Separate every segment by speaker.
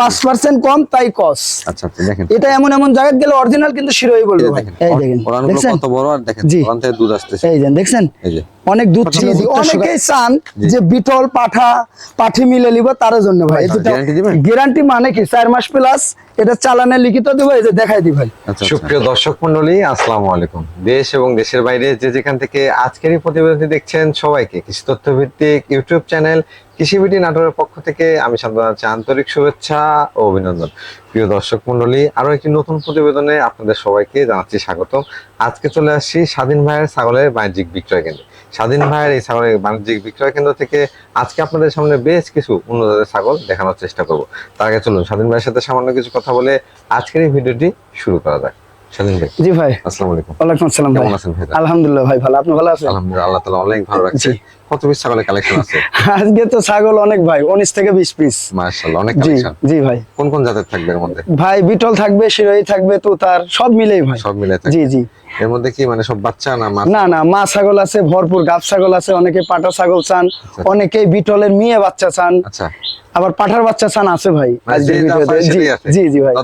Speaker 1: পাঁচ পার্সেন্ট কম তাই কস
Speaker 2: আচ্ছা আচ্ছা দেখেন।
Speaker 1: এটা এমন এমন জায়গায় গেলে অরিজিনাল কিন্তু শিরোই
Speaker 2: এই
Speaker 1: বলব ভাই। এই দেখেন দেখছেন?
Speaker 2: কত বড় আর দেখেন
Speaker 1: জি।
Speaker 2: ওখান থেকে দুধ আসতেছে।
Speaker 1: এই যে দেখছেন? অনেক দুধ অনেকেই চান যে বিটল পাঠা পাঠি মিলে নিব তার জন্য ভাই।
Speaker 2: আচ্ছা,
Speaker 1: গ্যারান্টি মানে কি? চার মাস প্লাস এটা চালানে লিখিত দিব এই যে দেখাই দি ভাই।
Speaker 2: আচ্ছা
Speaker 3: সুপ্রিয় দর্শক মন্ডলী আসসালামু আলাইকুম। দেশ এবং দেশের বাইরে যে যেখান থেকে আজকের এই প্রতিবেদনটি দেখছেন সবাইকে কৃষি তথ্য ভিত্তিক ইউটিউব চ্যানেল কৃষিবিটি নাটোরের পক্ষ থেকে আমি জানাচ্ছি আন্তরিক শুভেচ্ছা ও অভিনন্দন। প্রিয় দর্শক মন্ডলী আরও একটি নতুন প্রতিবেদনে আপনাদের সবাইকে জানাচ্ছি স্বাগতম। আজকে চলে আসছি স্বাধীন ভাইয়ের ছাগলের বাণিজ্যিক বিক্রয় কেন্দ্রে। স্বাধীন ভাইয়ের এই ছাগলের বাণিজ্যিক বিক্রয় কেন্দ্র থেকে আজকে আপনাদের সামনে বেশ কিছু উন্নত ছাগল দেখানোর চেষ্টা করব। তার আগে চলুন স্বাধীন ভাইয়ের সাথে সামান্য কিছু কথা বলে আজকের এই ভিডিওটি শুরু করা যাক। স্বাধীন ভাই।
Speaker 1: জি ভাই।
Speaker 3: আসসালামু আলাইকুম।
Speaker 1: ওয়ালাইকুম আসসালাম
Speaker 3: কেমন আছেন ভাই?
Speaker 1: আলহামদুলিল্লাহ ভাই ভালো। আপনি ভালো আছেন?
Speaker 3: আলহামদুলিল্লাহ আল্লাহ তাআলা অনেক ভালো রাখছে। কত পিস ছাগলের কালেকশন আছে?
Speaker 1: আজকে তো ছাগল অনেক ভাই উনিশ থেকে বিশ পিস
Speaker 3: মাশাআল্লাহ অনেক কালেকশন
Speaker 1: জি ভাই।
Speaker 3: কোন কোন জাতের থাকবে এর মধ্যে?
Speaker 1: ভাই বিটল থাকবে শিরোই থাকবে তুতার সব মিলেই ভাই।
Speaker 3: সব মিলে থাকবে
Speaker 1: জি জি।
Speaker 3: এর মধ্যে কি মানে সব বাচ্চা না মা?
Speaker 1: না না মা ছাগল আছে ভরপুর গাব ছাগল আছে অনেকে পাটা ছাগল চান অনেকে বিটলের মেয়ে বাচ্চা চান।
Speaker 3: আচ্ছা।
Speaker 1: আবার পাঠার বাচ্চা চান আছে ভাই
Speaker 3: মানে
Speaker 1: জি জি ভাই।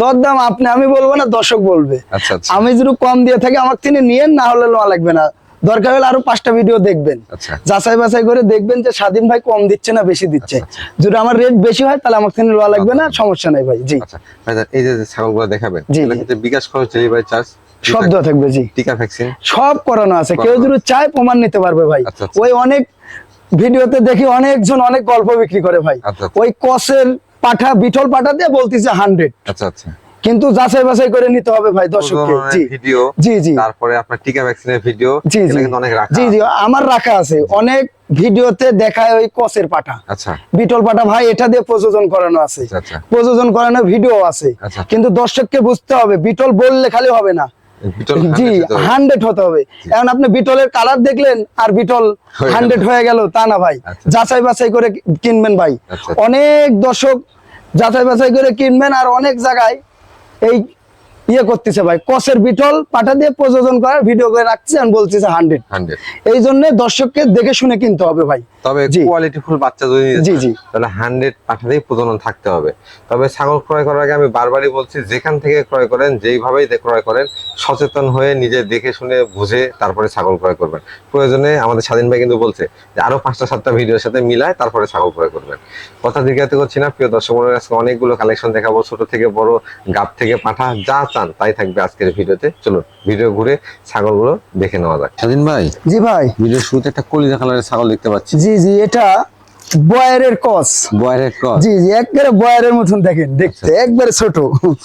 Speaker 3: দরদাম
Speaker 1: আপনি আমি বলব না দর্শক বলবে।
Speaker 3: আচ্ছা আচ্ছা।
Speaker 1: আমি যদি কম দিয়ে থাকি আমার তিনি নিয়েন না হলে নেওয়া লাগবে না। দরকার হলে আরও পাঁচটা ভিডিও দেখবেন।
Speaker 3: আচ্ছা।
Speaker 1: যাচাই বাছাই করে দেখবেন যে স্বাধীন ভাই কম দিচ্ছে না বেশি দিচ্ছে। যদি আমার রেট বেশি হয় তাহলে আমার তিনি লওয়া লাগবে না সমস্যা নাই ভাই জি।
Speaker 3: আচ্ছা এই যে ছাগলগুলো দেখাবেন
Speaker 1: জি,
Speaker 3: বিকাশ খরচ ডেলিভারি চার্জ?
Speaker 1: সব দেওয়া থাকবে? জি।
Speaker 3: টিকা ভ্যাকসিন?
Speaker 1: সব করানো আছে কেউ যদি চায় প্রমাণ নিতে পারবে ভাই।
Speaker 3: আচ্ছা, আচ্ছা।
Speaker 1: ওই অনেক ভিডিওতে দেখি অনেকজন অনেক গল্প বিক্রি করে ভাই।
Speaker 3: আচ্ছা, আচ্ছা।
Speaker 1: ওই কসের পাঠা বিঠল পাঠা দিয়ে বলতেছে হান্ড্রেড
Speaker 3: আচ্ছা আচ্ছা।
Speaker 1: কিন্তু যাচাই বাছাই করে নিতে হবে ভাই দর্শককে। জি।
Speaker 3: ভিডিও
Speaker 1: জি জি।
Speaker 3: তারপরে আপনার টিকা ভ্যাকসিনের ভিডিও
Speaker 1: জি জি।
Speaker 3: অনেক রাখা
Speaker 1: জি জি আমার রাখা আছে। অনেক ভিডিওতে দেখায় ওই কসের পাঠা
Speaker 3: আচ্ছা।
Speaker 1: বিটল পাঠা ভাই এটা দিয়ে প্রযোজন করানো আছে।
Speaker 3: আচ্ছা, আচ্ছা।
Speaker 1: প্রযোজন করানো ভিডিও আছে।
Speaker 3: আচ্ছা।
Speaker 1: কিন্তু দর্শককে বুঝতে হবে বিটল বললে খালি হবে না। জি
Speaker 3: 100 হতে হবে।
Speaker 1: হান্ড্রেড হতে হবে। এখন আপনি বিটলের কালার দেখলেন আর বিটল হান্ড্রেড হয়ে গেল তা না ভাই।
Speaker 3: আচ্ছা।
Speaker 1: যাচাই বাছাই করে কিনবেন ভাই। অনেক দর্শক যাচাই বাছাই করে কিনবেন আর অনেক জায়গায় এই ইয়ে করতেছে ভাই কসের বিটল পাঠা দিয়ে প্রযোজন করার ভিডিও করে রাখছে আর বলতেছে হান্ড্রেড
Speaker 3: 100
Speaker 1: এই জন্য দর্শককে দেখে শুনে কিনতে হবে ভাই।
Speaker 3: তবে
Speaker 1: জি।
Speaker 3: কোয়ালিটি ফুল বাচ্চা যদি
Speaker 1: জি, জি।
Speaker 3: তাহলে হান্ড্রেড পাঠাতেই প্রজনন থাকতে হবে। তবে ছাগল ক্রয় করার আগে আমি বারবারই বলছি যেখান থেকে ক্রয় করেন যেইভাবেই ক্রয় করেন সচেতন হয়ে নিজে দেখে শুনে বুঝে তারপরে ছাগল ক্রয় করবেন। প্রয়োজনে আমাদের স্বাধীন ভাই কিন্তু বলছে যে আরও পাঁচটা সাতটা ভিডিওর সাথে মিলায় তারপরে ছাগল ক্রয় করবেন। কথা দীর্ঘাতে করছি না প্রিয় দর্শক আজকে অনেকগুলো কালেকশন দেখাবো ছোট থেকে বড় গাব থেকে পাঠা যা চান তাই থাকবে আজকের ভিডিওতে। চলুন ভিডিও ঘুরে ছাগলগুলো দেখে নেওয়া যাক। স্বাধীন ভাই
Speaker 1: জি ভাই।
Speaker 2: ভিডিওর শুরুতে একটা কলিজা কালারের ছাগল দেখতে পাচ্ছি।
Speaker 1: জি জি এটা বয়ারের কস।
Speaker 2: বয়ারের কস।
Speaker 1: জি জি একবারে বয়ারের মতন দেখেন দেখতে একবারে ছোট।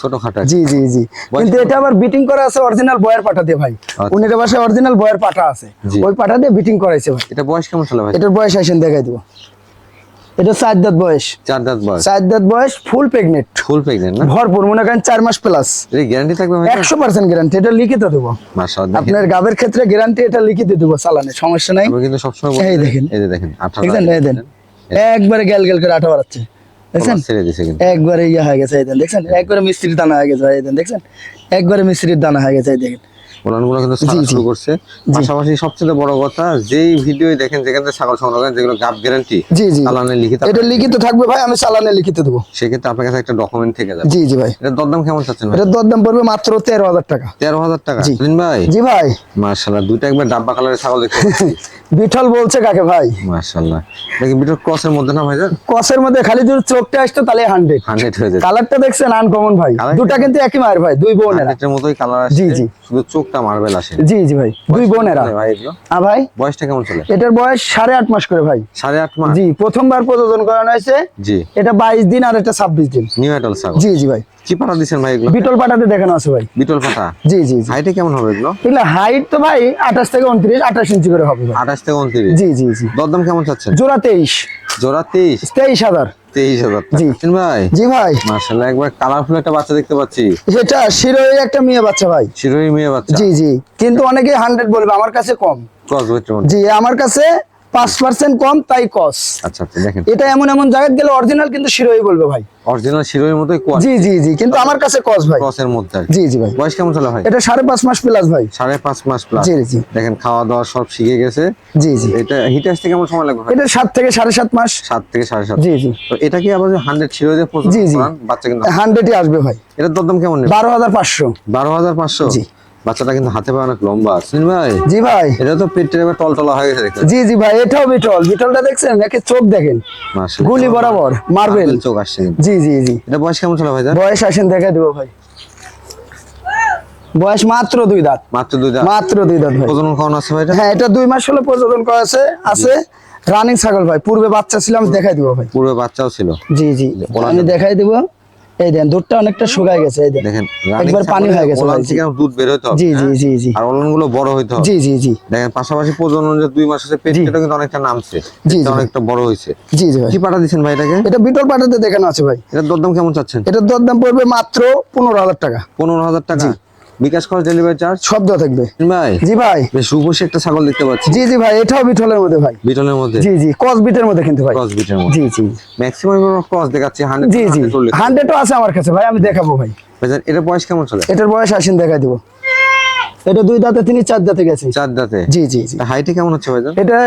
Speaker 2: ছোট খাটা
Speaker 1: জি জি জি। কিন্তু এটা আবার বিটিং করা আছে অরিজিনাল বয়ার পাঠা দিয়ে ভাই।
Speaker 2: আচ্ছা।
Speaker 1: উনির বাসায় অরিজিনাল বয়ার পাঠা আছে। ওই পাঠা দিয়ে বিটিং করাইছে ভাই।
Speaker 2: এটা বয়স কেমন ভাই?
Speaker 1: এটার বয়স আসেন দেখাই দিব। এটা চার দাঁত বয়স।
Speaker 2: চার দাঁত বয়স।
Speaker 1: চার দাঁত বয়স ফুল প্রেগনেন্ট
Speaker 2: ফুল প্রেগনেন্ট না?
Speaker 1: ভরপুর মনে করেন চার মাস প্লাস
Speaker 2: এর গ্যারান্টি থাকবে ভাই
Speaker 1: একশো পার্সেন্ট গ্যারান্টি এটা লিখিত দেবো।
Speaker 2: মাশাআল্লাহ
Speaker 1: আপনার গাবের ক্ষেত্রে গ্যারান্টি এটা লিখিত দেবো চালানে সমস্যা নাই।
Speaker 2: আমরা কিন্তু সবসময়
Speaker 1: এই দেখেন।
Speaker 2: এই যে দেখেন আঠারো
Speaker 1: দেখছেন এই দেন একবারে গ্যাল গ্যাল করে আঠা বাড়াচ্ছে। দেখছেন? একবারে ইয়ে হয়ে গেছে এই দেন দেখছেন? একবারে মিস্ত্রির দানা হয়ে গেছে এই দেন দেখছেন একবারে মিস্ত্রির দানা হয়ে গেছে এই দেখেন।
Speaker 2: কিন্তু। শুরু করছে। পাশাপাশি সবচেয়ে বড় কথা যেই ভিডিও দেখেন যেখান ছাগল সংগ্রহ করেন যেগুলো গাব গ্যারান্টি
Speaker 1: জি জি।
Speaker 2: চালানে লিখিত
Speaker 1: এটা লিখিত থাকবে ভাই আমি চালানে লিখিত দেবো।
Speaker 2: সেক্ষেত্রে আপনার কাছে একটা ডকুমেন্ট থেকে যাবে।
Speaker 1: জি জি ভাই।
Speaker 2: এটা দরদাম কেমন চাচ্ছেন
Speaker 1: এটা দরদাম পড়বে মাত্র তেরো হাজার টাকা।
Speaker 2: তেরো হাজার টাকা। ভাই?
Speaker 1: জি ভাই।
Speaker 2: দুইটা একবার ডাব্বা কালারের ছাগল দেখতে
Speaker 1: বিঠল বলছে কাকে ভাই?
Speaker 2: মার্শাল্লাহ দেখি বিটর ক্রসের মধ্যে না ভাই
Speaker 1: ক্রসের মধ্যে খালি যদি চোখটা আসতো তাহলে হান্ড্রেড
Speaker 2: হান্ড্রেড হয়ে যেত।
Speaker 1: কালারটা দেখছেন আনকমন ভাই। দুটা কিন্তু একই মায়ের ভাই দুই বোনেরা।
Speaker 2: হান্ড্রেডের মতোই কালার আসছে।
Speaker 1: জি, জি।
Speaker 2: শুধু চোখটা মার্বেল আসে।
Speaker 1: জি জি ভাই। দুই বোনেরা।
Speaker 2: ভাই এগুলো?
Speaker 1: হ্যাঁ ভাই?
Speaker 2: বয়সটা কেমন চলে?
Speaker 1: এটার বয়স সাড়ে আট মাস করে ভাই।
Speaker 2: সাড়ে আট মাস?
Speaker 1: জি প্রথমবার প্রযোজন করানো হয়েছে।
Speaker 2: জি।
Speaker 1: এটা বাইশ দিন আর এটা ছাব্বিশ দিন।
Speaker 2: নিউ এডাল ছাগল।
Speaker 1: জি জি ভাই।
Speaker 2: কি পাঠা দিচ্ছেন ভাই এগুলো
Speaker 1: বিটল পাটাতে দেখানো আছে ভাই।
Speaker 2: বিটল
Speaker 1: জি জি
Speaker 2: হাইটে কেমন হবে এগুলো?
Speaker 1: এগুলো হাইট তো ভাই আঠাশ থেকে উনত্রিশ আঠাশ ইঞ্চি করে হবে
Speaker 2: থেকে উনত্রিশ?
Speaker 1: জি জি জি।
Speaker 2: দরদাম কেমন চাচ্ছেন?
Speaker 1: জোড়া তেইশ।
Speaker 2: জোড়া তেইশ?
Speaker 1: তেইশ হাজার।
Speaker 2: তেইশ হাজার
Speaker 1: জি।
Speaker 2: ভাই
Speaker 1: জি ভাই।
Speaker 2: মার্শাল্লাহ একবার কালারফুল একটা বাচ্চা দেখতে পাচ্ছি।
Speaker 1: সেটা শিরোই একটা মেয়ে বাচ্চা ভাই।
Speaker 2: শিরোই মেয়ে বাচ্চা।
Speaker 1: জি জি। কিন্তু অনেকে হান্ড্রেড বলবে আমার কাছে কম। জি আমার কাছে পাঁচ পার্সেন্ট কম তাই কস।
Speaker 3: আচ্ছা আচ্ছা দেখেন।
Speaker 1: এটা এমন এমন জায়গায় গেলে অরিজিনাল কিন্তু শিরোই বলবে ভাই।
Speaker 3: অরিজিনাল শিরোর মতোই কোয়ালিটি
Speaker 1: জি জি জি কিন্তু আমার কাছে কস ভাই।
Speaker 3: মধ্যে
Speaker 1: জি জি ভাই।
Speaker 3: বয়স কেমন চলে ভাই?
Speaker 1: এটা সাড়ে পাঁচ মাস প্লাস ভাই।
Speaker 3: সাড়ে পাঁচ মাস প্লাস
Speaker 1: জি, জি।
Speaker 3: দেখেন খাওয়া দাওয়া সব শিখে গেছে।
Speaker 1: জি জি।
Speaker 3: এটা হিটে আসতে কেমন সময় লাগবে
Speaker 1: এটা সাত থেকে সাড়ে সাত মাস।
Speaker 3: সাত থেকে সাড়ে সাত।
Speaker 1: জি জি।
Speaker 3: তো এটা কি আবার হান্ড্রেড শিরো দিয়ে
Speaker 1: জি, জি।
Speaker 3: বাচ্চা কিন্তু
Speaker 1: হান্ড্রেডই আসবে ভাই।
Speaker 3: এটার দরদাম কেমন
Speaker 1: বারো হাজার পাঁচশো।
Speaker 3: বারো হাজার পাঁচশো?
Speaker 1: জি।
Speaker 3: বাচ্চাটা কিন্তু হাতে পায়ে অনেক লম্বা। সুনীল ভাই?
Speaker 1: জি ভাই।
Speaker 3: এটা তো পেটের এবার টলটলা হয়ে গেছে
Speaker 1: জি জি ভাই এটাও বিটল। বিটলটা দেখছেন? একে চোখ দেখেন। গুলি বরাবর মার্বেল
Speaker 3: চোখ আসছে
Speaker 1: জি জি জি।
Speaker 3: এটা বয়স কেমন ছিল ভাই
Speaker 1: বয়স আসেন দেখে দেবো ভাই। বয়স মাত্র দুই দাঁত।
Speaker 3: মাত্র দুই দাঁত?
Speaker 1: মাত্র দুই দাঁত ভাই।
Speaker 3: প্রজনন খাওয়ানো আছে ভাই এটা?
Speaker 1: হ্যাঁ এটা দুই মাস হলো প্রযোজন করা আছে আছে। রানিং ছাগল ভাই পূর্বে বাচ্চা ছিল আমি দেখাই দিব ভাই।
Speaker 3: পূর্বে বাচ্চাও ছিল।
Speaker 1: জি জি। আমি। দেখাই দিব। এই দেন দুধটা অনেকটা শুকায় গেছে এই
Speaker 3: দেখেন
Speaker 1: একবার পানি হয়ে গেছে ওলান
Speaker 3: থেকে দুধ বের হইতো
Speaker 1: জি জি
Speaker 3: হ্যাঁ?
Speaker 1: জি জি।
Speaker 3: আর ওলানগুলো বড় হইতো
Speaker 1: জি জি জি।
Speaker 3: দেখেন পাশাপাশি প্রজনন যে দুই মাস আছে পেটটা কিন্তু অনেকটা নামছে
Speaker 1: জি,
Speaker 3: অনেকটা বড় হয়েছে
Speaker 1: জি জি
Speaker 3: কি পাঠা দিবেন ভাই এটাকে?
Speaker 1: এটা বিটল পাটাতে দেখানো আছে ভাই।
Speaker 3: এটার দরদাম কেমন চাচ্ছেন?
Speaker 1: এটার দরদাম পড়বে মাত্র পনেরো হাজার টাকা।
Speaker 3: পনেরো হাজার টাকা? বিকাশ খরচ ডেলিভারি চার্জ
Speaker 1: শব্দ থাকবে।
Speaker 3: ভাই।
Speaker 1: জি ভাই।
Speaker 3: রূপসী একটা ছাগল দেখতে পাচ্ছি।
Speaker 1: জি জি ভাই এটাও বিটলের মধ্যে ভাই।
Speaker 3: বিটলের মধ্যে?
Speaker 1: জি জি কস বিটের মধ্যে কিন্তু ভাই।
Speaker 3: ক্রস বিটের মধ্যে।
Speaker 1: জি জি।
Speaker 3: ম্যাক্সিমাম ক্রস দেখাচ্ছি হান্ড্রেড
Speaker 1: জি জি। হান্ড্রেডও আছে আমার কাছে ভাই আমি দেখাবো ভাই।
Speaker 3: এটা বয়স কেমন চলে?
Speaker 1: এটার বয়স আসেন দেখাই দিব। এটা দুই দাঁতে তিনি চার দাঁতে গেছে।
Speaker 3: চার দাঁতে?
Speaker 1: জি জি জি।
Speaker 3: হাইটে কেমন হচ্ছে ভাইজান?
Speaker 1: এটা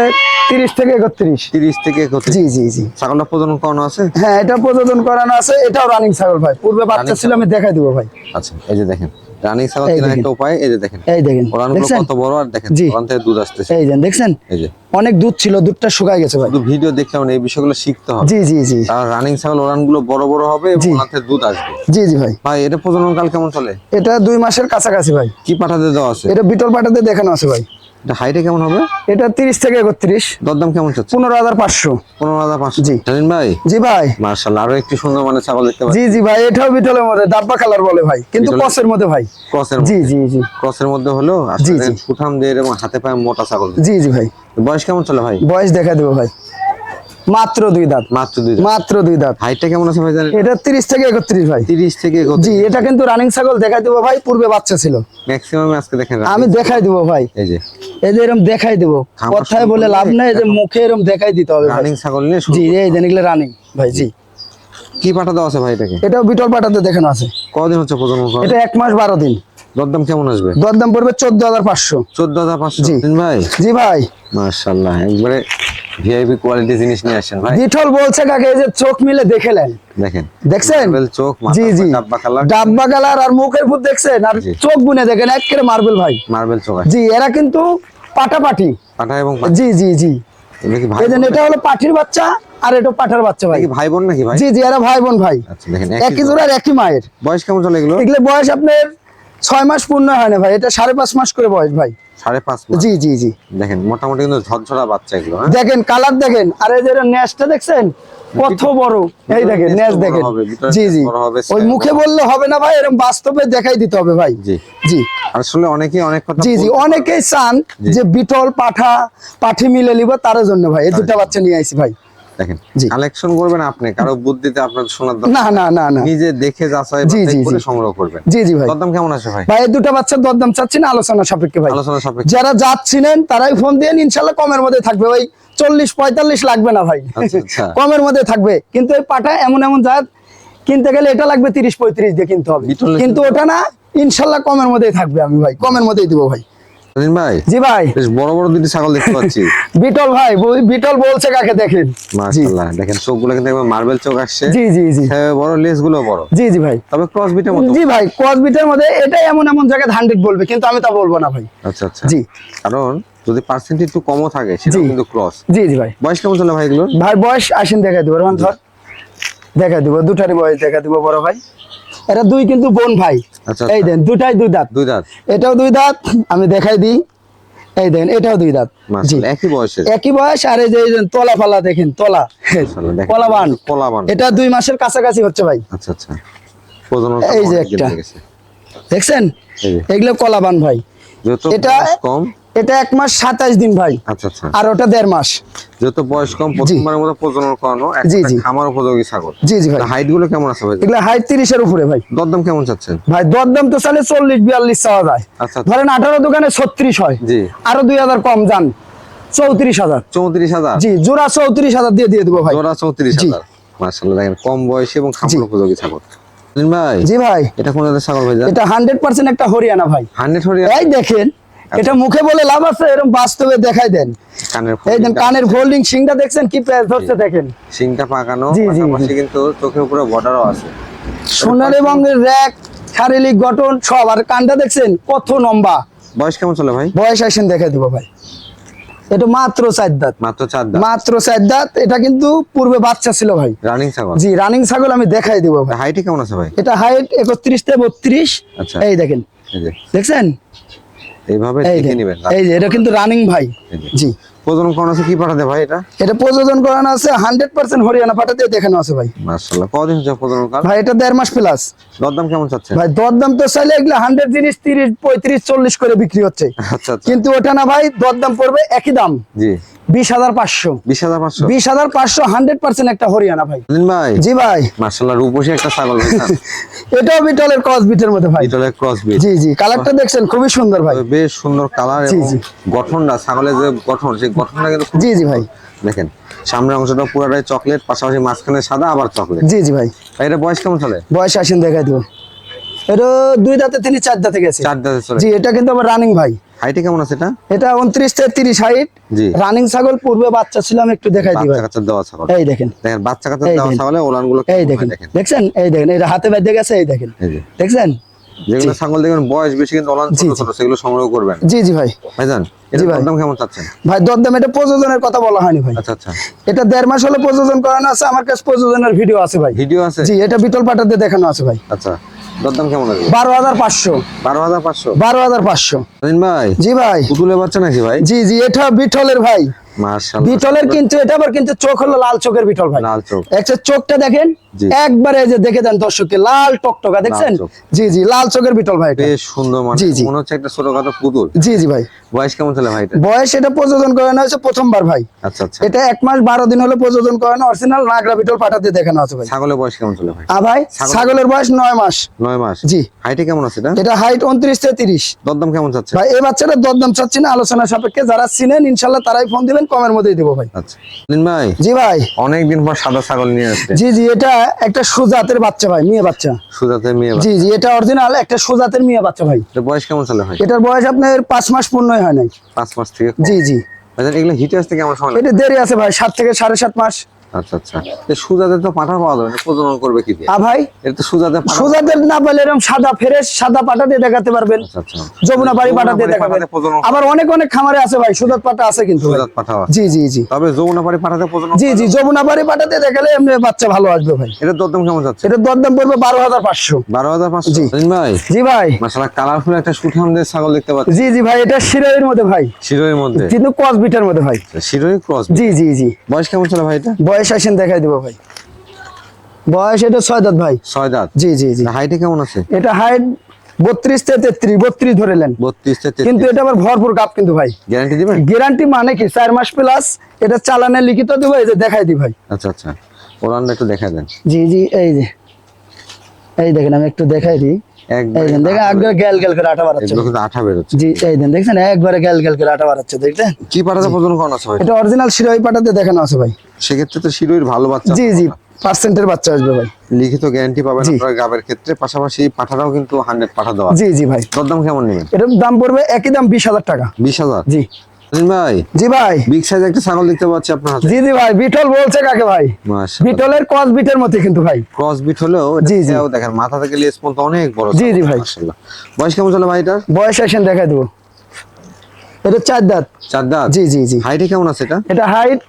Speaker 1: তিরিশ থেকে একত্রিশ।
Speaker 3: তিরিশ থেকে একত্রিশ।
Speaker 1: জি জি জি।
Speaker 3: ছাগলটা প্রজনন করানো আছে?
Speaker 1: হ্যাঁ এটা প্রজনন করানো আছে এটাও রানিং ছাগল ভাই। পূর্বে বাচ্চা ছিল আমি দেখাই দিব ভাই।
Speaker 3: আচ্ছা এই যে দেখেন। রানিং ছাগল কেনার একটা উপায় এই যে দেখেন।
Speaker 1: এই দেখেন।
Speaker 3: ওরানগুলো কত বড় আর দেখেন। ওরান থেকে দুধ আসতেছে।
Speaker 1: এই দেখছেন?
Speaker 3: এই যে।
Speaker 1: অনেক দুধ ছিল দুধটা শুকায় গেছে ভাই।
Speaker 3: ভিডিও দেখলাম মানে এই বিষয়গুলো শিখতে হবে।
Speaker 1: জি জি জি।
Speaker 3: আর রানিং ছাগল ওরানগুলো বড় বড় হবে এবং। থেকে দুধ আসবে।
Speaker 1: জি জি ভাই।
Speaker 3: ভাই এটা প্রজনন কাল কেমন চলে?
Speaker 1: এটা দুই মাসের কাছাকাছি ভাই।
Speaker 3: কি পাঠাতে দেওয়া আছে?
Speaker 1: এটা বিটল পাঠাতে দেখানো আছে ভাই।
Speaker 3: এটা হাইটে কেমন হবে?
Speaker 1: এটা তিরিশ থেকে একত্রিশ।
Speaker 3: দরদাম কেমন চলছে
Speaker 1: পনেরো হাজার পাঁচশো।
Speaker 3: পনেরো হাজার পাঁচশো।
Speaker 1: জি।
Speaker 3: জানেন ভাই?
Speaker 1: জি ভাই।
Speaker 3: মার্শাল আরও একটু সুন্দর মানে ছাগল দেখতে পাচ্ছি।
Speaker 1: জি জি ভাই এটাও বিটলের মধ্যে ডাব্বা কালার বলে ভাই কিন্তু ক্রসের মধ্যে ভাই।
Speaker 3: ক্রসের
Speaker 1: জি জি জি।
Speaker 3: ক্রসের মধ্যে হলো আর
Speaker 1: জি।
Speaker 3: সুঠাম দিয়ে এবং হাতে পায়ে মোটা ছাগল।
Speaker 1: জি জি ভাই।
Speaker 3: বয়স কেমন চলে ভাই?
Speaker 1: বয়স দেখা দেবো ভাই। মাত্র দুই দাঁত।
Speaker 3: মাত্র দুই
Speaker 1: মাত্র দুই দাঁত।
Speaker 3: হাইটটা কেমন আছে ভাই জানেন?
Speaker 1: এটা তিরিশ থেকে একত্রিশ ভাই।
Speaker 3: তিরিশ থেকে
Speaker 1: জি এটা কিন্তু রানিং ছাগল দেখাই দেবো ভাই পূর্বে বাচ্চা ছিল।
Speaker 3: ম্যাক্সিমাম আজকে দেখেন
Speaker 1: আমি দেখাই দেবো ভাই।
Speaker 3: এই যে।
Speaker 1: এই যে এরকম দেখাই দেবো। কথায় বলে লাভ নাই যে মুখে এরকম দেখাই দিতে হবে
Speaker 3: রানিং ছাগল নিয়ে
Speaker 1: জি এই দেন এগুলো রানিং ভাই জি।
Speaker 3: কি দেওয়া আছে ভাই এটাকে?
Speaker 1: এটাও বিটল পাটাতে দেখানো আছে।
Speaker 3: কদিন হচ্ছে প্রজনন করা?
Speaker 1: এটা এক মাস বারো দিন।
Speaker 3: দরদাম কেমন আসবে?
Speaker 1: দরদাম পড়বে চোদ্দ হাজার পাঁচশো।
Speaker 3: চোদ্দ হাজার পাঁচশো।
Speaker 1: জি।
Speaker 3: ভাই?
Speaker 1: জি ভাই।
Speaker 3: মার্শাল্লাহ একবারে ভিআইপি কোয়ালিটি জিনিস নিয়ে আসেন ভাই।
Speaker 1: বিটল বলছে কাকে এই যে চোখ মিলে দেখেলেন
Speaker 3: দেখেন।
Speaker 1: দেখছেন?
Speaker 3: চোখ
Speaker 1: জি জি।
Speaker 3: ডাব্বা কালার
Speaker 1: ডাব্বা কালার আর মুখের ফুট দেখছেন? আর চোখ গুনে দেখেন একেবারে মার্বেল ভাই।
Speaker 3: মার্বেল চোখ
Speaker 1: জি এরা কিন্তু পাটাপাটি।
Speaker 3: পাঠা এবং
Speaker 1: জি জি জি।
Speaker 3: এটা
Speaker 1: হলো পাঠির বাচ্চা আর এটা পাঠার বাচ্চা ভাই।
Speaker 3: ভাই বোন নাকি ভাই?
Speaker 1: জি জি এরা ভাই বোন ভাই।
Speaker 3: আচ্ছা দেখেন
Speaker 1: একই জোড়ার একই মায়ের।
Speaker 3: বয়স কেমন চলে এগুলো
Speaker 1: এগুলো বয়স আপনার ছয় মাস পূর্ণ হয় না ভাই এটা সাড়ে পাঁচ মাস করে বয়স ভাই।
Speaker 3: সাড়ে পাঁচ
Speaker 1: জি জি জি।
Speaker 3: দেখেন মোটামুটি কিন্তু ঝরঝরা বাচ্চা এগুলো হ্যাঁ?
Speaker 1: দেখেন কালার দেখেন। আর এই যে নেসটা দেখছেন? কত বড়। এই দেখেন নেস দেখেন। জি জি। ওই মুখে বললে হবে না ভাই এরকম বাস্তবে দেখাই দিতে হবে ভাই।
Speaker 3: জি।
Speaker 1: জি।
Speaker 3: আসলে অনেকেই অনেক কথা
Speaker 1: জি জি। অনেকেই চান যে বিটল পাঠা পাঠি মিলে নিব তার জন্য ভাই এই দুটা বাচ্চা নিয়ে আইছি ভাই।
Speaker 3: দেখেন। কালেকশন করবেন আপনি কারও বুদ্ধিতে আপনার
Speaker 1: না না না না।
Speaker 3: নিজে দেখে যাচাই করে সংগ্রহ করবেন।
Speaker 1: জি জি ভাই।
Speaker 3: দরদাম কেমন আছে ভাই?
Speaker 1: ভাই দুটা বাচ্চার দরদাম চাচ্ছি না আলোচনা সাপেক্ষে ভাই।
Speaker 3: আলোচনা সাপেক্ষে।
Speaker 1: যারা যাচ্ছিলেন তারাই ফোন দিয়ে ইনশাল্লাহ কমের মধ্যে থাকবে ভাই। চল্লিশ পঁয়তাল্লিশ লাগবে না ভাই।
Speaker 3: আচ্ছা, আচ্ছা।
Speaker 1: কমের মধ্যে থাকবে। কিন্তু এই পাটা এমন এমন জাত কিনতে গেলে এটা লাগবে তিরিশ পঁয়ত্রিশ দিয়ে কিনতে হবে। কিন্তু ওটা না ইনশাল্লাহ কমের মধ্যেই থাকবে আমি ভাই। কমের মধ্যেই দিব ভাই।
Speaker 3: ভাই?
Speaker 1: জি ভাই।
Speaker 3: বেশ বড় বড় দুটি ছাগল দেখতে পাচ্ছি।
Speaker 1: বিটল ভাই বিটল বলছে কাকে দেখেন?
Speaker 3: মাশাআল্লাহ দেখেন চোখগুলো কিন্তু মার্বেল চোখ আসছে।
Speaker 1: জি জি জি।
Speaker 3: হ্যাঁ, বড় লেসগুলো বড়।
Speaker 1: জি জি ভাই।
Speaker 3: তবে ক্রস বিটের মতো।
Speaker 1: জি ভাই কসবিটের মধ্যে এটাই এমন এমন জায়গায় হান্ড্রেড বলবে কিন্তু আমি তা বলব না ভাই।
Speaker 3: আচ্ছা আচ্ছা।
Speaker 1: জি।
Speaker 3: কারণ যদি পার্সেন্টেজ একটু কমও থাকে সেটা। কিন্তু ক্রস
Speaker 1: জি জি ভাই।
Speaker 3: বয়স কেমন চলে ভাই এগুলো
Speaker 1: ভাই বয়স আসেন দেখা দিব রোহন ধর দেখা দিব দুটারই বয়স দেখা দিব বড় ভাই। এটা দুই কিন্তু বোন ভাই।
Speaker 3: আচ্ছা,
Speaker 1: এই
Speaker 3: আচ্ছা।
Speaker 1: দেন দুটাই দুই দাঁত।
Speaker 3: দুই দাঁত।
Speaker 1: এটাও দুই দাঁত আমি দেখাই দিই। এই দেন এটাও দুই দাঁত।
Speaker 3: একই বয়সের।
Speaker 1: একই বয়স আর এই যে তলা ফালা দেখেন তলা। কলাবান
Speaker 3: কলাবান
Speaker 1: এটা দুই মাসের কাছাকাছি হচ্ছে ভাই।
Speaker 3: আচ্ছা আচ্ছা।
Speaker 1: এই যে একটা। দেখছেন। এগুলো কলাবান ভাই। এটা-
Speaker 3: কম
Speaker 1: এটা এক মাস সাতাইশ দিন ভাই।
Speaker 3: আচ্ছা আচ্ছা।
Speaker 1: আর ওটা দেড় মাস।
Speaker 3: যেহেতু বয়স কম প্রথমবারের মতো প্রজনন করানো
Speaker 1: জি, জি।
Speaker 3: খামার উপযোগী ছাগল।
Speaker 1: জি জি ভাই।
Speaker 3: হাইটগুলো কেমন আছে ভাই?
Speaker 1: এগুলো হাইট তিরিশের উপরে ভাই।
Speaker 3: দরদাম কেমন চাচ্ছেন?
Speaker 1: ভাই দরদাম তো চালে চল্লিশ বিয়াল্লিশ চাওয়া যায়।
Speaker 3: আচ্ছা।
Speaker 1: ধরেন আঠারো দোকানে ছত্রিশ হয়।
Speaker 3: জি।
Speaker 1: আরও দুই হাজার কম যান। চৌত্রিশ হাজার।
Speaker 3: চৌত্রিশ হাজার?
Speaker 1: জি জোড়া চৌত্রিশ হাজার দিয়ে দিয়ে দেবো ভাই।
Speaker 3: জোড়া চৌত্রিশ হাজার। মার্শাল্লাহ দেখেন কম বয়সী এবং খামার উপযোগী ছাগল। ভাই
Speaker 1: জি ভাই।
Speaker 3: এটা কোন ছাগল ভাই
Speaker 1: এটা হান্ড্রেড পার্সেন্ট একটা হরিয়ানা ভাই।
Speaker 3: হান্ড্রেড হরিয়া
Speaker 1: এই দেখেন এটা মুখে বলে লাভ আছে এরকম বাস্তবে দেখাই দেন।
Speaker 3: কানের
Speaker 1: এই দেন কানের ফোল্ডিং সিংটা দেখছেন কি প্যাচ ধরছে দেখেন।
Speaker 3: সিংটা পাকানো পাশাপাশি কিন্তু চোখের উপরে বর্ডারও আছে।
Speaker 1: সোনালী রঙের র্যাক শারীরিক গঠন সব। আর কানটা দেখছেন কত লম্বা।
Speaker 3: বয়স কেমন চলে ভাই?
Speaker 1: বয়স আসেন দেখাই দিব ভাই। এটা মাত্র চার দাঁত।
Speaker 3: মাত্র চার দাঁত।
Speaker 1: মাত্র চার দাঁত। এটা কিন্তু পূর্বে বাচ্চা ছিল ভাই।
Speaker 3: রানিং ছাগল?
Speaker 1: জি রানিং ছাগল আমি দেখাই দিব ভাই।
Speaker 3: হাইটে কেমন আছে ভাই?
Speaker 1: এটা হাইট একত্রিশ থেকে বত্রিশ।
Speaker 3: আচ্ছা।
Speaker 1: এই দেখেন। দেখছেন?
Speaker 3: এইভাবে দেখে নেবেন।
Speaker 1: এই যে এটা কিন্তু রানিং ভাই। জি।
Speaker 3: প্রজনন করানো আছে কি পাঠাতে ভাই এটা?
Speaker 1: এটা প্রজনন করানো আছে হান্ড্রেড পার্সেন্ট হরিয়ানা পাঠাতে দেখানো আছে ভাই।
Speaker 3: মাশাআল্লাহ। কদিন হচ্ছে প্রজনন কাল
Speaker 1: ভাই এটা দেড় মাস প্লাস
Speaker 3: দরদাম কেমন চাচ্ছে
Speaker 1: ভাই দরদাম তো চাইলে এগুলো হান্ড্রেড জিনিস তিরিশ পঁয়ত্রিশ চল্লিশ করে বিক্রি হচ্ছে।
Speaker 3: আচ্ছা আচ্ছা।
Speaker 1: কিন্তু ওটা না ভাই দরদাম পড়বে একই দাম।
Speaker 3: জি।
Speaker 1: বিশ হাজার পাঁচশো।
Speaker 3: বিশ হাজার পাঁচশো?
Speaker 1: বিশ হাজার পাঁচশো হান্ড্রেড পার্সেন্ট একটা হরিয়ানা ভাই।
Speaker 3: ভাই?
Speaker 1: জি ভাই।
Speaker 3: মার্শাল্লাহ রূপসী একটা ছাগল
Speaker 1: এটাও বিটলের ক্রস বিটের মধ্যে ভাই।
Speaker 3: ক্রস বিট
Speaker 1: জি জি কালারটা দেখছেন খুবই সুন্দর ভাই।
Speaker 3: বেশ সুন্দর কালার এবং গঠনটা ছাগলের যে গঠন সেই গঠনটা কিন্তু
Speaker 1: জি জি ভাই।
Speaker 3: দেখেন সামনের অংশটা পুরোটাই চকলেট পাশাপাশি মাঝখানে সাদা আবার চকলেট
Speaker 1: জি জি ভাই।
Speaker 3: ভাই এটা বয়স কেমন চলে
Speaker 1: বয়স আসেন দেখাই দিব। এটা দুই দাঁতে তিনি চার দাঁতে গেছে।
Speaker 3: চার দাঁতে
Speaker 1: জি এটা কিন্তু আবার রানিং ভাই।
Speaker 3: হাইটে কেমন আছে এটা?
Speaker 1: এটা উনত্রিশ থেকে তিরিশ হাইট রানিং ছাগল পূর্বে বাচ্চা ছিল আমি একটু দেখাই দিই
Speaker 3: বাচ্চা
Speaker 1: ভাই।
Speaker 3: কাচ্চা দেওয়া ছাগল।
Speaker 1: এই দেখেন।
Speaker 3: দেখেন বাচ্চা কাচ্চা দেওয়া ছাগলে ওলানগুলো
Speaker 1: এই দেখেন।
Speaker 3: দেখেন।
Speaker 1: দেখছেন? এই দেখেন এটা হাতে বেঁধে গেছে এই দেখেন। দেখছেন?
Speaker 3: যেগুলো ছাগল দেখবেন বয়স বেশি কিন্তু ওলান ছোট ছোট সেগুলো সংগ্রহ করবেন।
Speaker 1: জি জি ভাই।
Speaker 3: ভাইজান এটা
Speaker 1: জি
Speaker 3: কেমন চাচ্ছেন?
Speaker 1: ভাই দরদাম এটা প্রযোজনের কথা বলা হয়নি ভাই।
Speaker 3: আচ্ছা আচ্ছা।
Speaker 1: এটা দেড় মাস হলে প্রযোজন করানো আছে আমার কাছে প্রযোজনের ভিডিও আছে ভাই।
Speaker 3: ভিডিও আছে?
Speaker 1: জি এটা বিটল পাটাতে দেখানো আছে ভাই।
Speaker 3: আচ্ছা। দরদাম কেমন আছে?
Speaker 1: বারো হাজার পাঁচশো।
Speaker 3: বারো হাজার পাঁচশো?
Speaker 1: বারো হাজার পাঁচশো।
Speaker 3: ভাই
Speaker 1: জি ভাই।
Speaker 3: পুতুলের বাচ্চা নাকি ভাই?
Speaker 1: জি জি এটা বিঠলের ভাই। বিটলের কিন্তু এটা আবার কিন্তু চোখ হলো লাল চোখের বিটল ভাই।
Speaker 3: লাল চোখ।
Speaker 1: একটা চোখটা দেখেন। একবারে যে দেখে দেন দর্শককে লাল টকটকা দেখছেন? জি জি লাল চোখের বিটল ভাই
Speaker 3: বেশ সুন্দর মানে
Speaker 1: জি, জি।
Speaker 3: মনে হচ্ছে একটা ছোটখাটো পুতুল।
Speaker 1: জি জি ভাই।
Speaker 3: বয়স কেমন ছিল ভাই
Speaker 1: বয়স এটা প্রযোজন করানো হয়েছে প্রথমবার ভাই।
Speaker 3: আচ্ছা আচ্ছা।
Speaker 1: এটা এক মাস বারো দিন হলো প্রযোজন করানো অরিজিনাল নাগরা বিটল পাঠাতে দেখানো আছে ভাই।
Speaker 3: ছাগলের বয়স কেমন ছিল ভাই?
Speaker 1: আ ভাই ছাগলের বয়স নয় মাস।
Speaker 3: নয় মাস।
Speaker 1: জি।
Speaker 3: হাইটে কেমন আছে এটা?
Speaker 1: এটা হাইট উনত্রিশ থেকে তিরিশ।
Speaker 3: দরদাম কেমন চাচ্ছে?
Speaker 1: ভাই এই বাচ্চাটা দরদাম চাচ্ছি না আলোচনা সাপেক্ষে যারা চিনেন ইনশাল্লাহ তারাই ফোন দিবেন কমের মধ্যেই দেবো ভাই।
Speaker 3: আচ্ছা। দিন ভাই
Speaker 1: জি ভাই।
Speaker 3: অনেকদিন পর সাদা ছাগল নিয়ে আসছে।
Speaker 1: জি জি এটা একটা সুজাতের বাচ্চা ভাই মেয়ে বাচ্চা।
Speaker 3: সুজাতের মেয়ে
Speaker 1: জি জি এটা অরিজিনাল একটা সুজাতের মেয়ে বাচ্চা ভাই।
Speaker 3: এটা বয়স কেমন চলে ভাই
Speaker 1: এটার বয়স আপনার 5 মাস পূর্ণই হয় নাই।
Speaker 3: 5 মাস থেকে
Speaker 1: জি জি।
Speaker 3: মানে এগুলো হিটে আসতে কেমন সময় লাগে?
Speaker 1: এটা দেরি আছে ভাই 7 থেকে সাড়ে সাত মাস।
Speaker 3: আচ্ছা আচ্ছা। সুজাতে তো পাঠা পাওয়া যাবে প্রজনন করবে কি দিয়ে?
Speaker 1: আ ভাই
Speaker 3: এটা তো সুজাতে
Speaker 1: না পেলে এরকম সাদা ফ্রেশ সাদা পাটা দিয়ে দেখাতে পারবেন।
Speaker 3: আচ্ছা আচ্ছা।
Speaker 1: যমুনা বাড়ি পাটা দিয়ে দেখাবেন। আবার অনেক অনেক খামারে আছে ভাই সুজাত পাটা আছে কিন্তু।
Speaker 3: সুজাত পাঠা
Speaker 1: জি জি জি।
Speaker 3: তবে যমুনা পাড়ি পাঠাতে প্রজনন
Speaker 1: জি জি যমুনা বাড়ি পাটাতে দেখালে এমনি বাচ্চা ভালো আসবে ভাই।
Speaker 3: এটার দরদাম কেমন যাচ্ছে?
Speaker 1: এটার দরদাম পড়বে বারো হাজার পাঁচশো।
Speaker 3: বারো হাজার পাঁচশো?
Speaker 1: জি।
Speaker 3: ভাই?
Speaker 1: জি ভাই।
Speaker 3: মাসালা কালারফুল একটা সুঠামদের ছাগল দেখতে পাচ্ছি।
Speaker 1: জি জি ভাই এটা শিরোয়ের মধ্যে ভাই।
Speaker 3: শিরোইর মধ্যে?
Speaker 1: কিন্তু কস বিটার মধ্যে ভাই।
Speaker 3: শিরোই ক্রস
Speaker 1: জি জি জি।
Speaker 3: বয়স কেমন ছিল ভাই এটা?
Speaker 1: বয়স আসেন দেখাই দিব ভাই। বয়স এটা ছয় দাঁত ভাই।
Speaker 3: ছয় দাঁত?
Speaker 1: জি জি জি।
Speaker 3: হাইটে কেমন আছে?
Speaker 1: এটা হাইট বত্রিশ থেকে তেত্রিশ বত্রিশ ধরেলেন
Speaker 3: বত্রিশ
Speaker 1: কিন্তু এটা আবার ভরপুর কাপ কিন্তু ভাই।
Speaker 3: গ্যারান্টি দিবেন?
Speaker 1: গ্যারান্টি মানে কি? চার মাস প্লাস এটা চালানে লিখিত দেবো এই যে দেখাই দি ভাই।
Speaker 3: আচ্ছা আচ্ছা। ওরানটা একটু দেখা দেন।
Speaker 1: জি জি এই যে। এই দেখেন আমি একটু দেখাই দিই। এই দেন দেখেন একবার গ্যাল গ্যাল করে আটা বাড়াচ্ছে।
Speaker 3: কিন্তু আঠা বেরোচ্ছে।
Speaker 1: জি এই দেন দেখছেন একবারে গ্যাল গ্যাল করে আটা বাড়াচ্ছে দেখছেন
Speaker 3: কি পাঠাতে প্রজনন করানো আছে ভাই?
Speaker 1: এটা অরিজিনাল শিরোই পাটাতে দেখানো আছে ভাই।
Speaker 3: সেক্ষেত্রে তো শিরোইর ভালো বাচ্চা
Speaker 1: জি জি পার্সেন্টের বাচ্চা আসবে ভাই।
Speaker 3: লিখিত গ্যারান্টি পাবেন আপনার গাবের ক্ষেত্রে পাশাপাশি পাঠাটাও কিন্তু হান্ড্রেড পাঠা দেওয়া
Speaker 1: জি জি ভাই।
Speaker 3: দরদাম কেমন নেবেন?
Speaker 1: এটার দাম পড়বে একই দাম বিশ হাজার টাকা।
Speaker 3: বিশ হাজার?
Speaker 1: জি।
Speaker 3: ভাই?
Speaker 1: জি ভাই।
Speaker 3: বিগ সাইজ একটা ছাগল দেখতে পাচ্ছি আপনার হাতে।
Speaker 1: জি জি ভাই বিটল বলছে কাকে ভাই? বিটলের কস বিটের মতো কিন্তু ভাই।
Speaker 3: ক্রস বিট হলেও
Speaker 1: জি, জি।
Speaker 3: দেখেন মাথা থেকে পর্যন্ত অনেক বড়
Speaker 1: জি, জি ভাই।
Speaker 3: মাশাআল্লাহ। বয়স কেমন চলে ভাই এটা
Speaker 1: বয়স আসেন দেখাই দেবো। এটা চার দাঁত।
Speaker 3: চার দাঁত?
Speaker 1: জি জি জি।
Speaker 3: হাইটে কেমন আছে এটা?
Speaker 1: এটা হাইট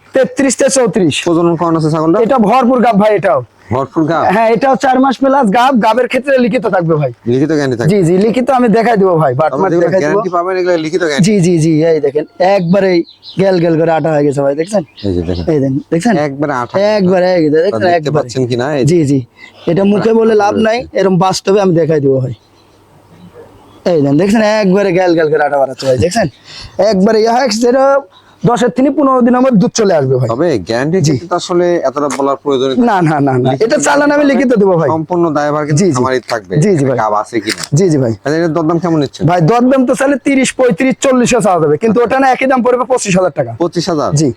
Speaker 3: প্রজনন করানো আছে ছাগলটা
Speaker 1: এটা ভরপুর গাব ভাই এটাও।
Speaker 3: ভরপুর
Speaker 1: হ্যাঁ এটাও চার মাস প্লাস গাব গাবের ক্ষেত্রে লিখিত থাকবে ভাই।
Speaker 3: লিখিত গ্যারান্টি থাকে
Speaker 1: জি জি লিখিত আমি দেখাই দিব ভাই বাটমার
Speaker 3: আমাদের
Speaker 1: দেখাই দিব।
Speaker 3: গ্যারান্টি পাবেন এগুলো লিখিত গ্যারান্টি
Speaker 1: জি জি জি এই দেখেন একবারে গেল গেল করে আটা হয়ে গেছে ভাই দেখছেন?
Speaker 3: এই যে দেখেন।
Speaker 1: এই দেন দেখছেন?
Speaker 3: একবারে আঠা
Speaker 1: একবারে হয়ে গেছে দেখছেন
Speaker 3: দেখতে পাচ্ছেন কিনা? এই
Speaker 1: জি জি এটা মুখে বলে লাভ নাই এরকম বাস্তবে আমি দেখাই দিব ভাই। এই দেন দেখছেন? একবারে গেল গেল করে আটা বাড়াচ্ছে ভাই দেখছেন? একবারে ইয়া যেটা দশের থেকে পনেরো দিনের মধ্যে দুধ চলে আসবে ভাই।
Speaker 3: তবে গ্যারান্টি কিন্তু আসলে এতটা বলার প্রয়োজন
Speaker 1: না না না না। এটা চালান আমি লিখিত দেবো ভাই।
Speaker 3: সম্পূর্ণ দায়ভার
Speaker 1: জি, জি।
Speaker 3: আমারই থাকবে।
Speaker 1: জি, জি ভাই।
Speaker 3: আছে কিনা
Speaker 1: জি জি ভাই।
Speaker 3: তাহলে এর দরদাম কেমন নিচ্ছেন?
Speaker 1: ভাই দরদাম তো চাইলে তিরিশ পঁয়ত্রিশ চল্লিশে চাওয়া যাবে। কিন্তু ওটা না একই দাম পড়বে পঁচিশ হাজার টাকা।
Speaker 3: পঁচিশ হাজার?
Speaker 1: জি।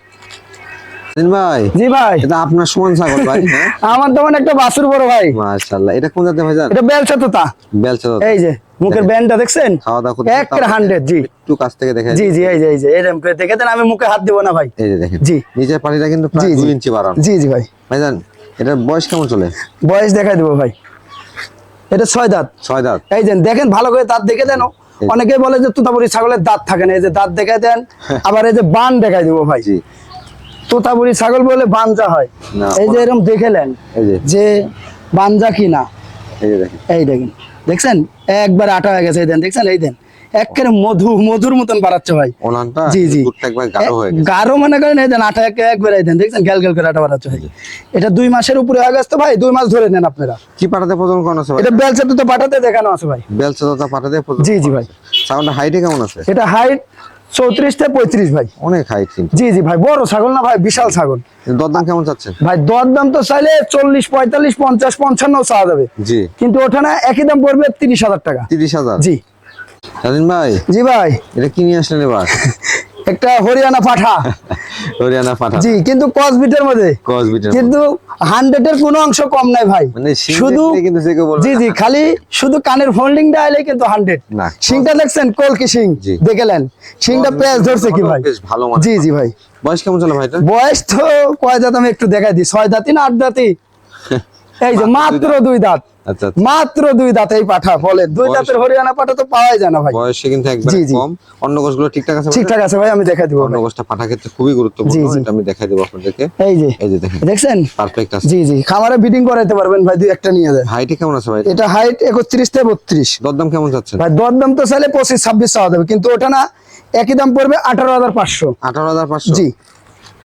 Speaker 3: দিন ভাই।
Speaker 1: জি ভাই।
Speaker 3: এটা আপনার সমান ছাগল ভাই হ্যাঁ?
Speaker 1: আমার তেমন একটা বাসুর বড় ভাই।
Speaker 3: মাশাআল্লাহ। এটা কোন জাতের ভাই জান?
Speaker 1: এটা বেলচা তো তা
Speaker 3: বেলচা
Speaker 1: এই যে। মুখের ব্যান্ডটা দেখছেন? হান্ড্রেড জি।
Speaker 3: একটু কাছ থেকে দেখেন।
Speaker 1: জি জি এই যে এই যে এরকম করে দেখে দেন আমি মুখে হাত দিব না ভাই।
Speaker 3: এই যে দেখেন।
Speaker 1: জি।
Speaker 3: নিচের পানিটা কিন্তু প্রায়। দুই ইঞ্চি বাড়ানো।
Speaker 1: জি জি ভাই।
Speaker 3: এটার বয়স কেমন চলে?
Speaker 1: বয়স দেখাই দেবো ভাই। এটা ছয় দাঁত।
Speaker 3: ছয় দাঁত।
Speaker 1: এই দেখেন ভালো করে দাঁত দেখে দেন। অনেকে বলে যে তোতাপুরি ছাগলের দাঁত থাকে না। এই যে দাঁত দেখাই দেন। আবার এই যে বান দেখাই দেবো ভাই।
Speaker 3: জি।
Speaker 1: তোতাপুরি ছাগল বলে বানজা হয়। এই যে এরকম দেখেলেন
Speaker 3: এই যে।
Speaker 1: যে বানজা কি না।
Speaker 3: এই দেখেন।
Speaker 1: এই দেখেন। দেখছেন? একবার আটা হয়ে গেছে এই দেন দেখছেন? এই দেন। একের মধু মধুর মতন বাড়াচ্ছে ভাই। জি জি।
Speaker 3: গাঢ়
Speaker 1: মনে করেন এই দেন আটা এক একবার এই দেন দেখছেন? গেল গেল করে আটা বাড়াচ্ছে ভাই। এটা দুই মাসের উপরে হয়ে গেছে তো ভাই? দুই মাস ধরে নেন আপনারা।
Speaker 3: কি পাঠাতে প্রথম কোন আছে
Speaker 1: এটা বেলচা তো পাঠাতে দেখানো আছে ভাই।
Speaker 3: বেলচা তো পাঠাতে
Speaker 1: জি জি ভাই।
Speaker 3: সাউন্ড হাইটে কেমন আছে?
Speaker 1: এটা হাইট চৌত্রিশ থেকে পঁয়ত্রিশ ভাই।
Speaker 3: অনেক হাইট
Speaker 1: জি জি ভাই বড় ছাগল না ভাই বিশাল ছাগল।
Speaker 3: দরদাম কেমন চাচ্ছেন
Speaker 1: ভাই দরদাম তো চাইলে চল্লিশ পঁয়তাল্লিশ পঞ্চাশ পঞ্চান্ন চাওয়া যাবে।
Speaker 3: জি।
Speaker 1: কিন্তু না একই দাম পড়বে তিরিশ হাজার টাকা।
Speaker 3: তিরিশ হাজার?
Speaker 1: জি।
Speaker 3: স্বাধীন ভাই
Speaker 1: জি ভাই।
Speaker 3: এটা কিনে আসলেন এবার।
Speaker 1: একটা হরিয়ানা পাঠা।
Speaker 3: হরিয়ানা পাঠা।
Speaker 1: জি কিন্তু কসবিটের মধ্যে।
Speaker 3: কসবিটের
Speaker 1: কিন্তু হান্ড্রেডের কোনো অংশ কম নাই ভাই।
Speaker 3: মানে
Speaker 1: শুধু
Speaker 3: কিন্তু
Speaker 1: জি জি খালি শুধু কানের ফোল্ডিংটা আইলে কিন্তু হান্ড্রেড।
Speaker 3: না।
Speaker 1: শিংটা দেখছেন? কলকি সিং
Speaker 3: জি।
Speaker 1: দেখেলেন? শিংটা পেঁয়াজ ধরছে কি ভাই?
Speaker 3: বেশ ভালো মানে
Speaker 1: জি জি ভাই।
Speaker 3: বয়স কেমন চলে ভাইটা
Speaker 1: বয়স তো কয় দাঁত আমি একটু দেখাই দিই। ছয় দাঁতই না আট দাঁতই? এই যে মাত্র দুই দাঁত। মাত্র দুই দাঁত এই পাঠা বলেন দুই দাঁতের হরিয়ানা পাঠা তো পাওয়াই যায় না ভাই।
Speaker 3: বয়সে কিন্তু একবার
Speaker 1: জি।
Speaker 3: কম। অন্য গোছগুলো ঠিকঠাক আছে
Speaker 1: ঠিকঠাক আছে ভাই আমি দেখাই দিব
Speaker 3: অন্য। গোছটা পাঠা ক্ষেত্রে খুবই গুরুত্বপূর্ণ। এটা আমি দেখাই দেবো আপনাদেরকে।
Speaker 1: এই যে
Speaker 3: এই যে দেখেন
Speaker 1: দেখছেন?
Speaker 3: পারফেক্ট আছে।
Speaker 1: জি জি। খামারে বিডিং করাইতে পারবেন ভাই দুই একটা নিয়ে যায়।
Speaker 3: হাইটে কেমন আছে ভাই
Speaker 1: এটা? হাইট একত্রিশ থেকে বত্রিশ।
Speaker 3: দরদাম কেমন যাচ্ছেন
Speaker 1: ভাই দর দাম তো চাইলে পঁচিশ ছাব্বিশ চাওয়া যাবে কিন্তু ওটা না একই দাম পড়বে আঠারো হাজার পাঁচশো।
Speaker 3: আঠারো হাজার পাঁচশো?
Speaker 1: জি।